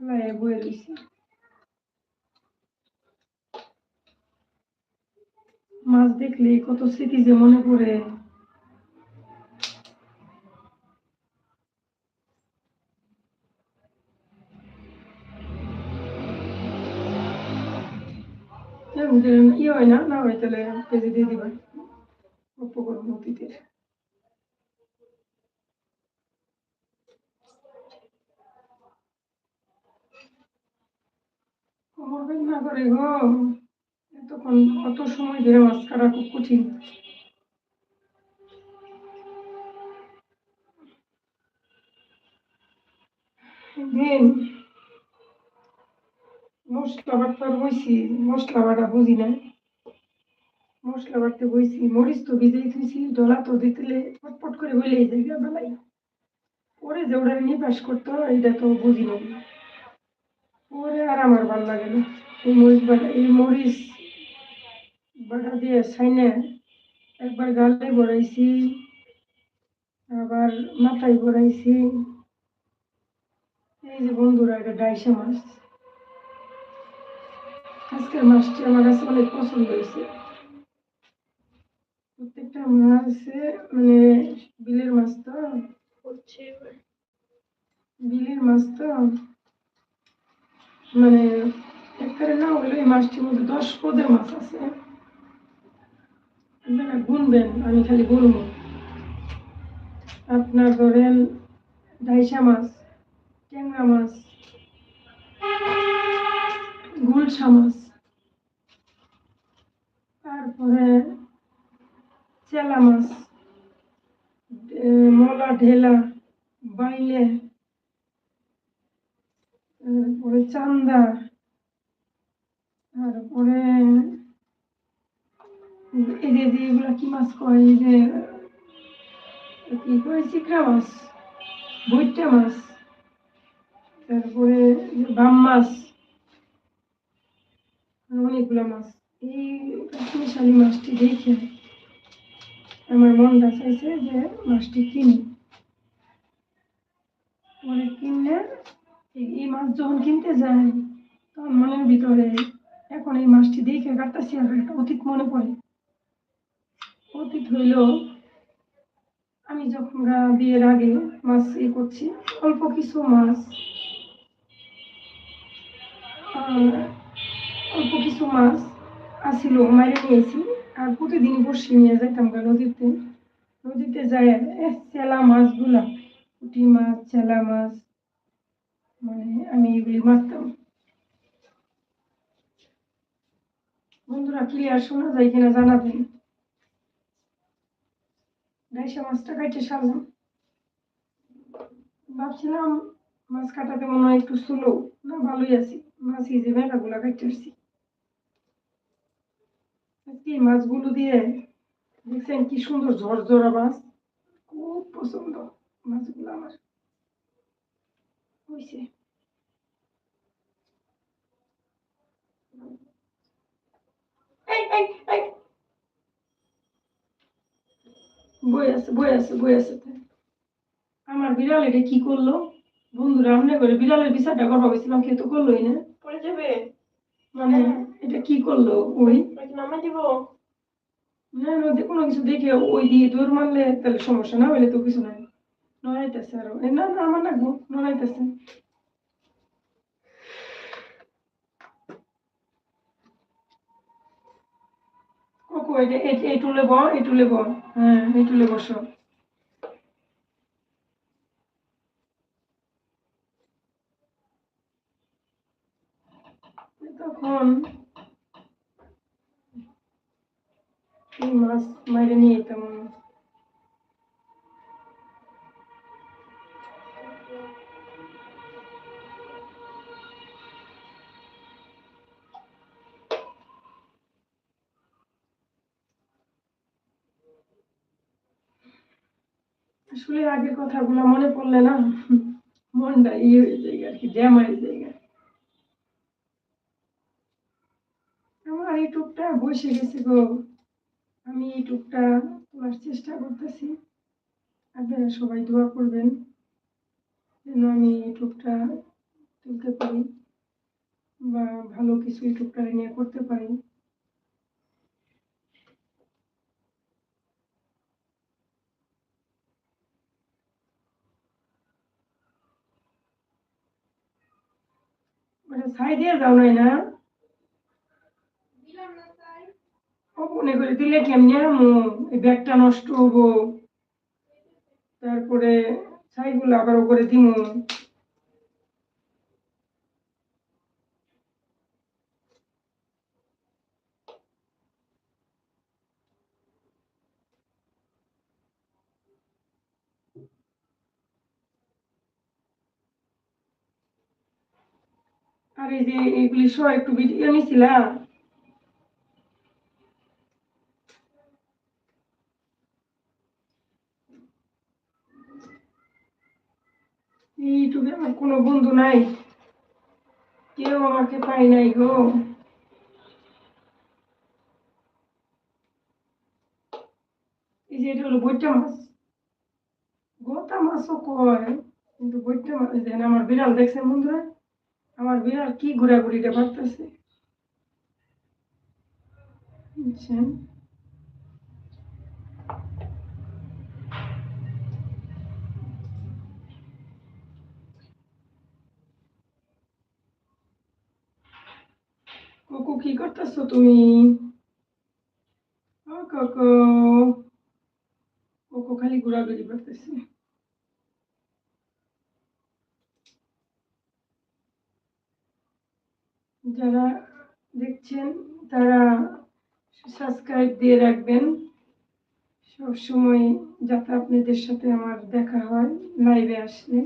লাইয়ে বয়ে রয়েছি মাছ দেখলে কত স্মৃতি যে মনে পড়ে। ইয়ে হয় না? না হয় তাহলে কেজি দিয়ে দিবেন। গল্প করব অতীতের কোমর না করে গো এতক্ষণ কত সময় ধরে মাছ কাটা খুব কঠিন। মশলা বাটতে বইছি মশলা বাটা বুঝি না মশলা বাটতে বইছি, মরিচ তো ভিজেই থুইছি ডলা তো দিতে পটপট করে হইলেই যাই বেলাই পরে যে ওটা নিপাস করতো এইটা তো বুঝি না পরে আর আমার ভালো লাগে না। এই মরিচ বাটা এই মরিচ বাটা দিয়ে সাইনে একবার গালে বড়াইছি আবার মাথায় বড়াইছি এই যে বন্ধুরা এটা ডাইসা মাছ। আজকের মাছটি আমার কাছে অনেক পছন্দ হয়েছে। প্রত্যেকটা মাছ মানে বিলের মাছ তো? বিলের মাছ তো? মানে একবারে না হলে এই মাছটির মধ্যে দশ পদের মাছ আছে। আপনারা গুনবেন, আমি খালি গুনবো আপনার ধরেন ডাইসা মাছ, ট্যাংরা মাছ, গুলশা মাছ, তারপরে চেলা মাছ মলা, ঢেলা, বাইলে তারপরে চান্দা। তারপরে এই যে যে এগুলা কি মাছ কয়? এই যে, কি কয়? চিকড়া মাছ বৈটা মাছ, তারপরে বাম মাছ অনেকগুলা মাছ। এই মিশালি মাছটি দেখে আমার মনটা চাইছে যে মাছটি কিনি। পরে কিনলে এই- মাছ যখন কিনতে যাই, তখন মনের ভিতরে এখন এই মাছটি দেখে কাটতেছি আর একটা অতীত মনে পড়ে। অতীত হইল, আমি যখন বিয়ের আগে মাছ ইয়ে করছি, অল্প কিছু মাছ অল্প কিছু মাছ আসিল মারে নিয়েছি, আর প্রতিদিন বসে নিয়ে যাইতাম গা নদীতে। নদীতে যায় চেলা মাছগুলা, পুঁটি মাছ, চেলা মাছ মানে আমি মারতাম। বন্ধুরা ক্লিয়ার শোনা যায় কিনা জানাবেন ডাইসা মাছটা কাটে সারলাম। ভাবছিলাম মাছ কাটাতে মনে হয় একটু স্লো না ভালোই আছি। মাছ যে মেলাগুলা কাটতে আসছি। আজকে মাছগুলো দিয়ে দেখছেন কি সুন্দর ঝরঝরা মাছ। খুব পছন্দ মাছগুলো আমার। হয়েছে এই, এই, এই। বই আছে বই আছে বই আছে আমার বিড়াল এটা কি করল? বন্ধুরা আমনে করে বিড়ালের বিচারটা করবা গেছিলাম কেউ তো করলোই না। পড়ে যাবে। মানে এটা কি করল? ওই? নামাই দিব। না কোনো কিছু দেখে ওই দিয়ে দৌড় মারলে তাহলে সমস্যা না হইলে তো কিছু নাই নড়াইতেছে আরও এ না না আমার লাগবো নড়াইতেছে কোকো এটা এই- এই টুলে ব এই টুলে ব হ্যাঁ এই টুলে বসো তখন এই মাছ মাইরে নিয়ে যেতাম আসলে আগের কথাগুলো মনে পড়লে না, মনটা ইয়ে হয়ে যায় আর কি, জ্যাম হয়ে যায় আমার ইউটিউবটা বসে গেছে গো। আমি ইউটিউবটা তোলার চেষ্টা করতেছি। আপনারা সবাই দোয়া করবেন যেন আমি ইউটিউবটা তুলতে পারি বা ভালো কিছু ইউটিউবটারে নিয়ে করতে পারি মানে ছাই দিয়ে যাও নাই না মনে করে দিলে কেমনি আমু এই ব্যাগটা নষ্ট হব। তারপরে ছাইগুলো আবার ওপরে দিমু। এই যে এগুলি সহ একটু ভিডিও নিছিলাম ইউটিউবে আমার কোনো বন্ধু নাই। কেউ আমাকে পাই নাই গো। এই যে এটা হলো বৈটা মাছ। গোটা মাছও কয়, কিন্তু বৈটা মাছ দেখেন আমার বিড়াল দেখছেন বন্ধুরা। আমার বিড়াল কি ঘোরাঘুরিটা পারতেছে বুঝছেন কোকো, কি করতেছো তুমি? কোকো। কোকো খালি ঘোরাঘুরি করতেছে। যারা দেখছেন, তারা সাবস্ক্রাইব দিয়ে রাখবেন। সব সময় যাতে আপনাদের সাথে আমার দেখা হয় লাইভে আসলে।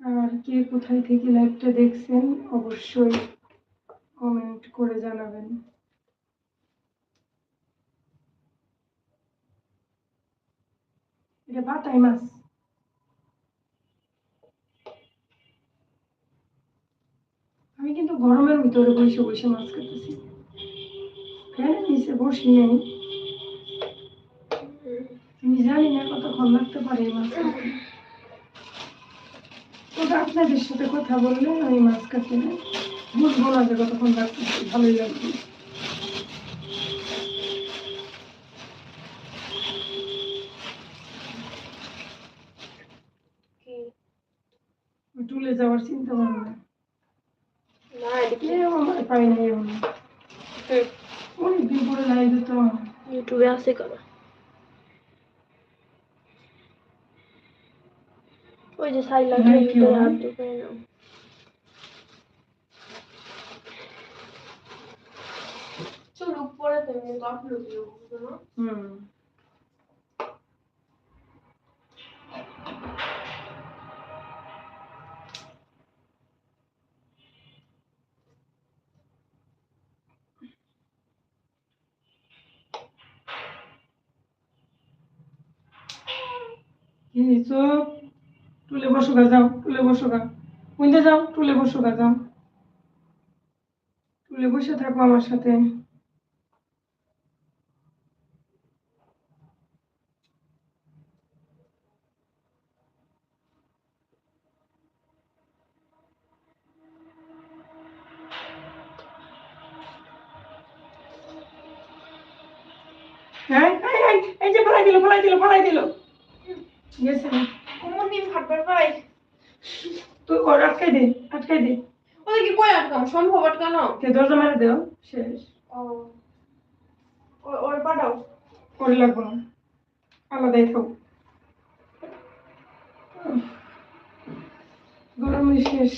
আর কে কোথায় থেকে লাইভটা দেখছেন, অবশ্যই কমেন্ট করে জানাবেন। এটা বাটাই মাছ আমি কিন্তু গরমের ভিতরে বসে বসে মাছ খেতেছি ফ্যানের নিচে বসি নাই। আমি জানি না কতক্ষণ লাগতে পারে এই মাছ ওটা আপনাদের সাথে কথা বললে আমি মাছ কাটতে না বুঝব না যে কতক্ষণ লাগতেছে ভালোই লাগবে। টুলে যাওয়ার চিন্তা ভাবনা না এদিকে কেউ আমার পাই নাই এখন অনেকদিন পরে লাইভে তো ইউটিউবে আছে করা ওই যে সাইলা হাত ঢুকে নাও চলো পরে তুমি আপলোড দিও হুম। চুপ টুলে বসো গা, যাও, টুলে বসো গা। যাও, টুলে বসো গা, যাও। টুলে বসে থাকো আমার সাথে। ভাই। তুই ওর আটকাই দে আটকাই দে। ওদের কি কয় আটকাম সম্ভব আটকানো? কে দরজা মেরে দেও শেষ। ও। ওর পাঠাও। করে লাগবো না। আলাদাই থাকো। গরমে শেষ।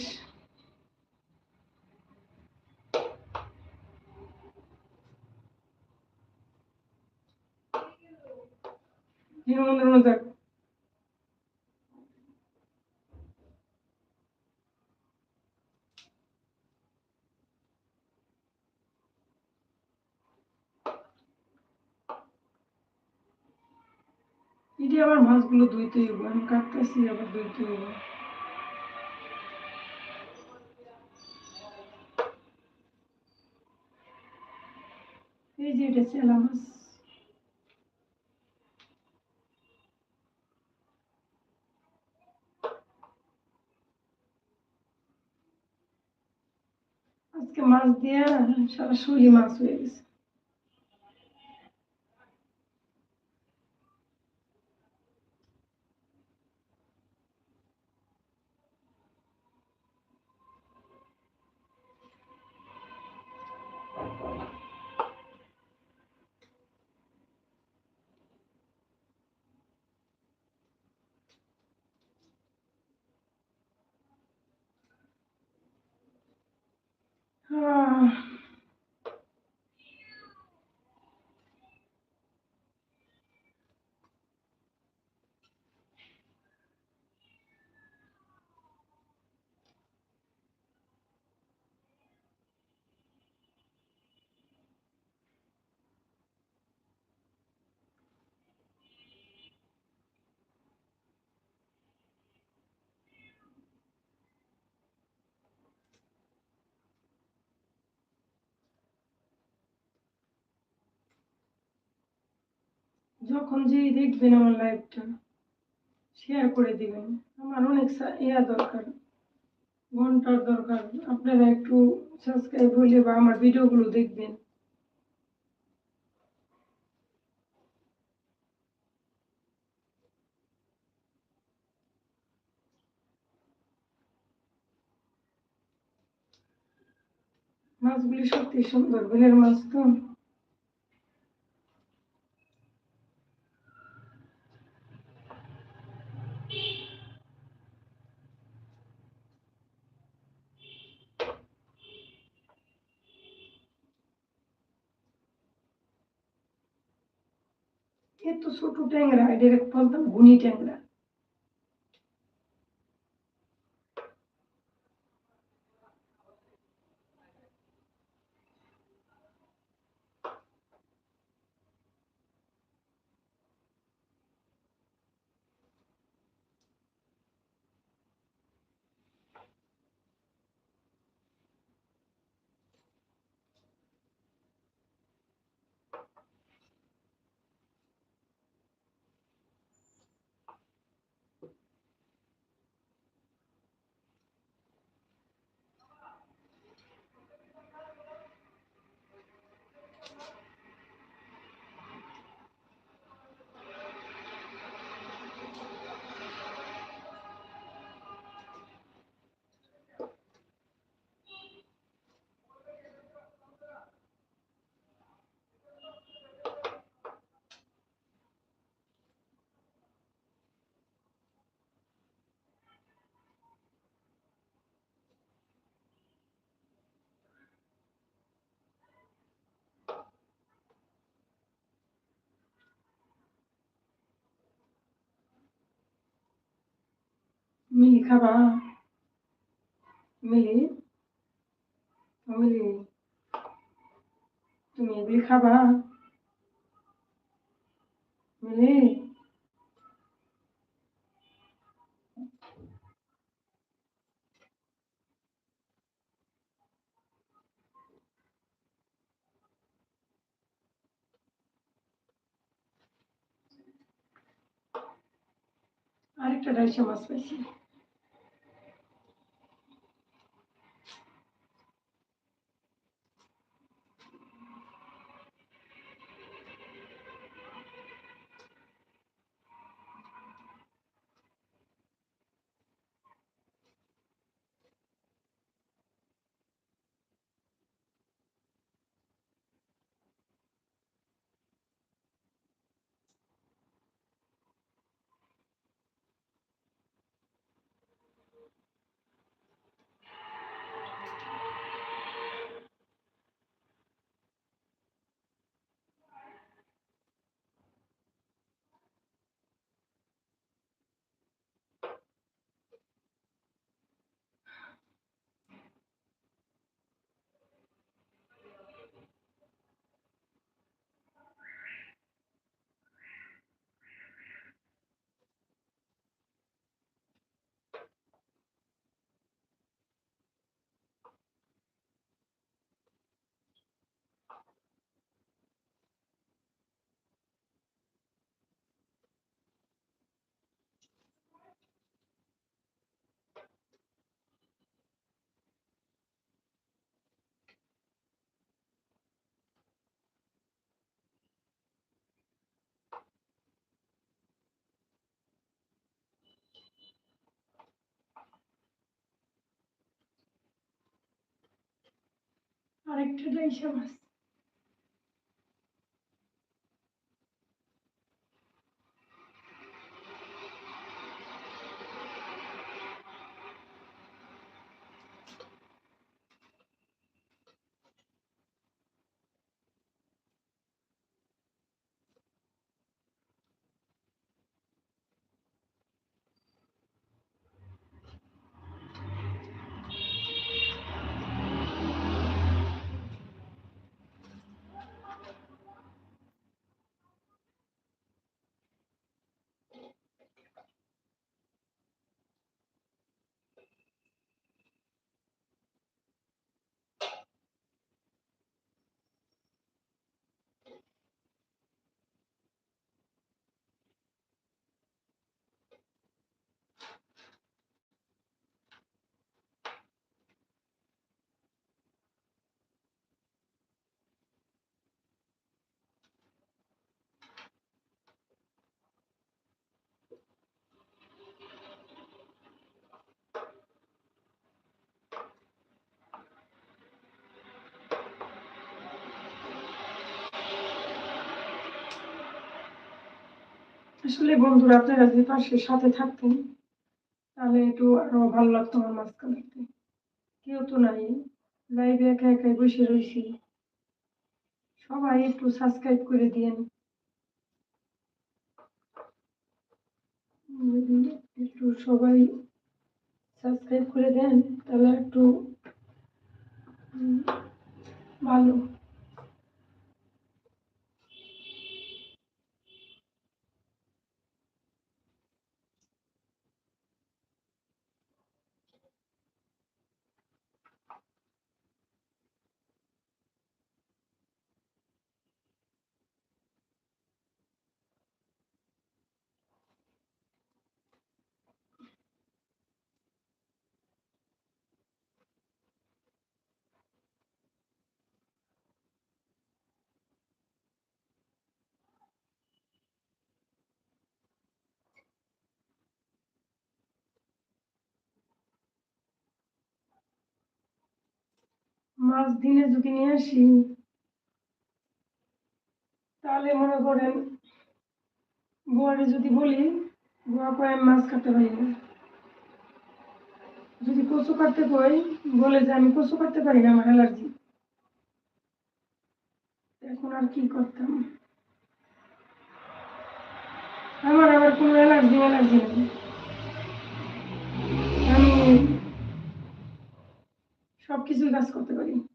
মধ্যে দিয়ে আবার মাছগুলো ধুইতে হইব আমি কাটতেছি, আবার ধুইতে হইব এই যে এটা চেলা মাছ। আজকে মাছ দিয়া সারা শুলি মাছ হয়ে গেছে। যখন যেই দেখবেন আমার লাইভটা শেয়ার করে দিবেন। আমার অনেক ইয়া দরকার, ঘণ্টার দরকার। আপনারা একটু সাবস্ক্রাইব হইলে বা আমার ভিডিওগুলো দেখবেন। মাছগুলি সত্যি সুন্দর, বেলের মাছ তো। এত ছোট ট্যাংরা এদের বলতাম গুনি ট্যাংরা মিলি খাবা মিলি মিলি তুমি এগুলি খাবা মিলি আরেকটা ডাইশা মাছ পাইছি। আরেকটা ডাইসা মাছ আসলে বন্ধুরা, আপনারা যে পাশে সাথে থাকতেন, তাহলে একটু আরও ভালো লাগতো আমার কামাইতে কেউ তো নাই লাইভে একা একাই বসে রয়েছি সবাই একটু সাবস্ক্রাইব করে দিয়েন। একটু সবাই সাবস্ক্রাইব করে দেন, তাহলে একটু ভালো। মাছ দিনে যদি নিয়ে আসি, তাহলে মনে করেন বুয়ারে যদি বলি বুয়া কয় মাছ কাটতে পারি না। যদি কচু কাটতে কই, বলে যে আমি কচু কাটতে পারি না, আমার অ্যালার্জি। এখন আর কি করতাম? আমার আবার কোনো অ্যালার্জি অ্যালার্জি নেই আমি সব কিছুই কাজ করতে পারি ওরা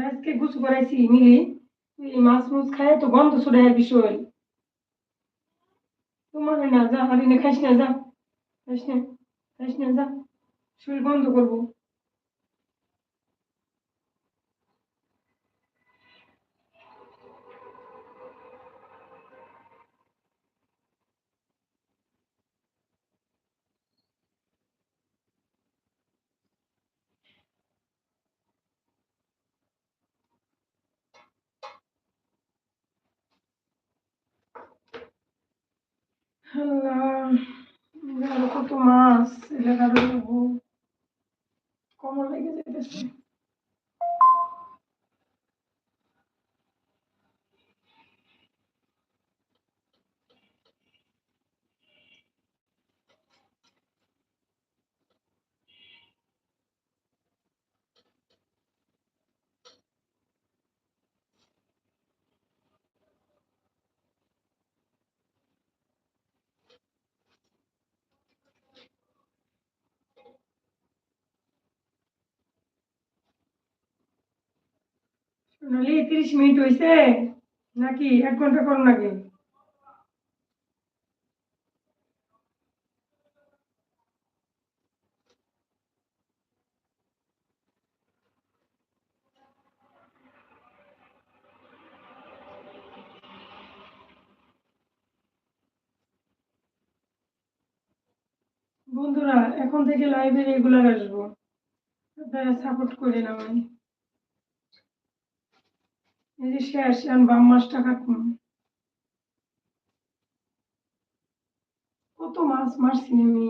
আজকে গুছু করাইছি, মিলি তুই মাছ মুছ খায়, তো গন্ধ ছড়ে আর বিষয়। তোমার না, যা হারিনে খাইস না, যা, খাইস না খাইস না, যা, শরীর বন্ধ করব। আল্লাহ কত মাছ? এলাকার কমর লেগে যেতেছে? নলি তিরিশ মিনিট হয়েছে নাকি এক ঘণ্টা কম লাগে? বন্ধুরা, এখন থেকে লাইভে রেগুলার আসব। আপনারা সাপোর্ট করেন আমায় এই শেষ বাম মাছটা কাটুন কত মাছ মারছি আমি?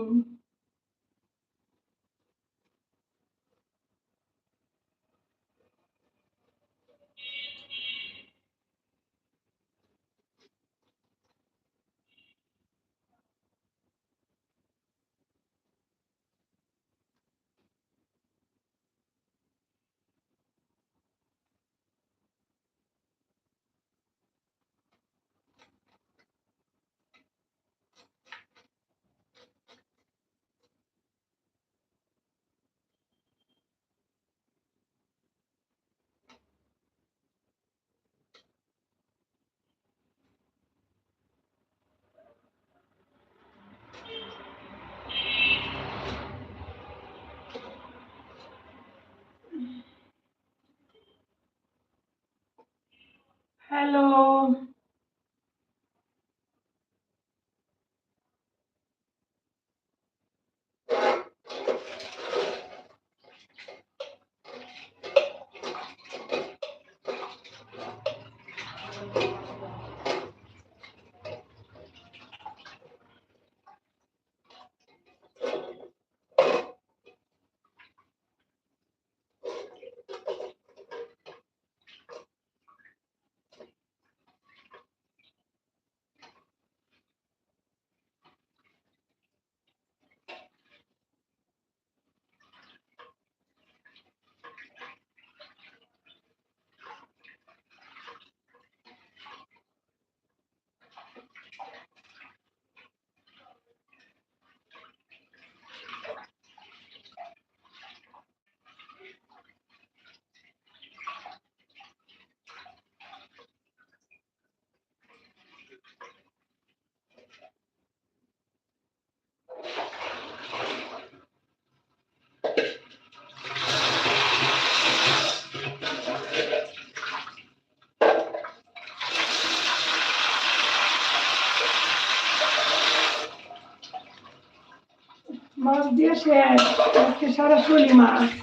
Hello. মাছ দিয়ে শেষ আজকে সরাসরি মাছ উফ,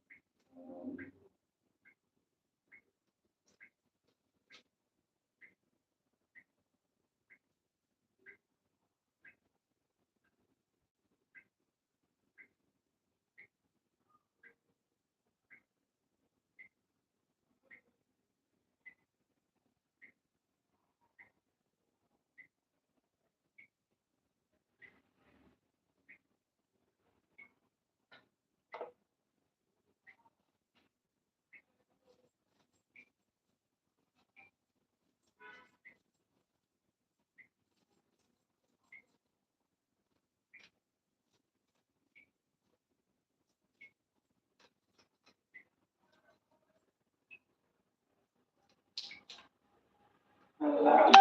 কোথায়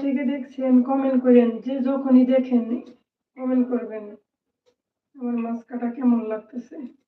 থেকে দেখছেন? কমেন্ট করেন। যে যখনই দেখেন কমেন্ট করবেন। আমার মাছ কাটা কেমন লাগতেছে?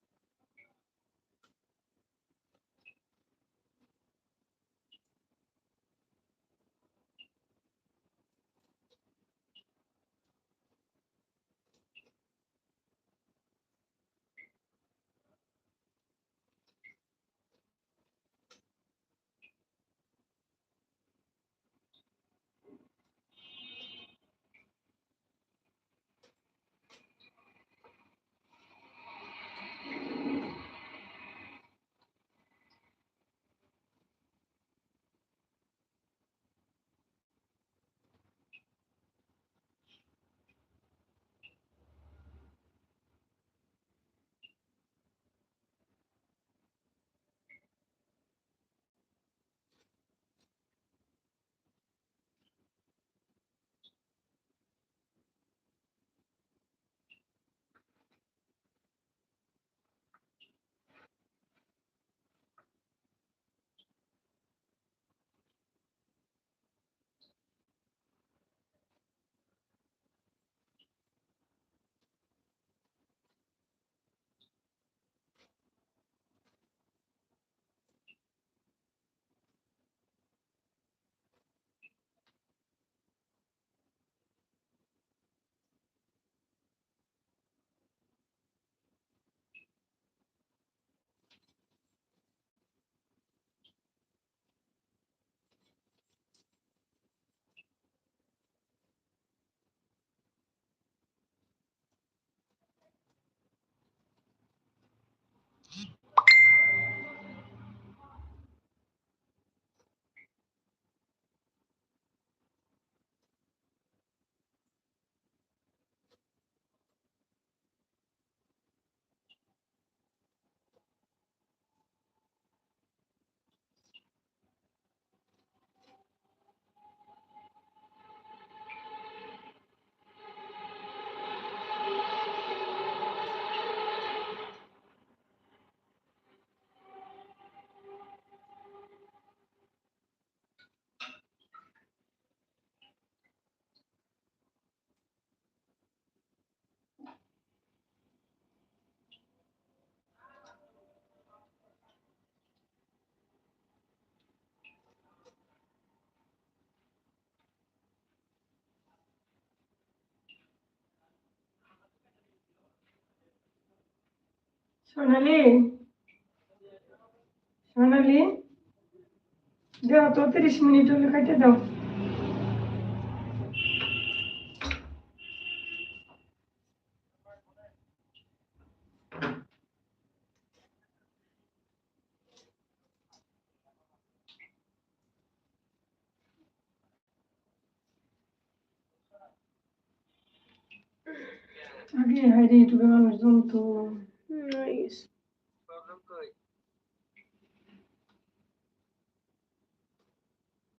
সোনালি? সোনালি? দাও তো তিরিশ মিনিট হলে কাটে দাও। আগে হাইরে ইউটিউবে মানুষ জমতো Nice.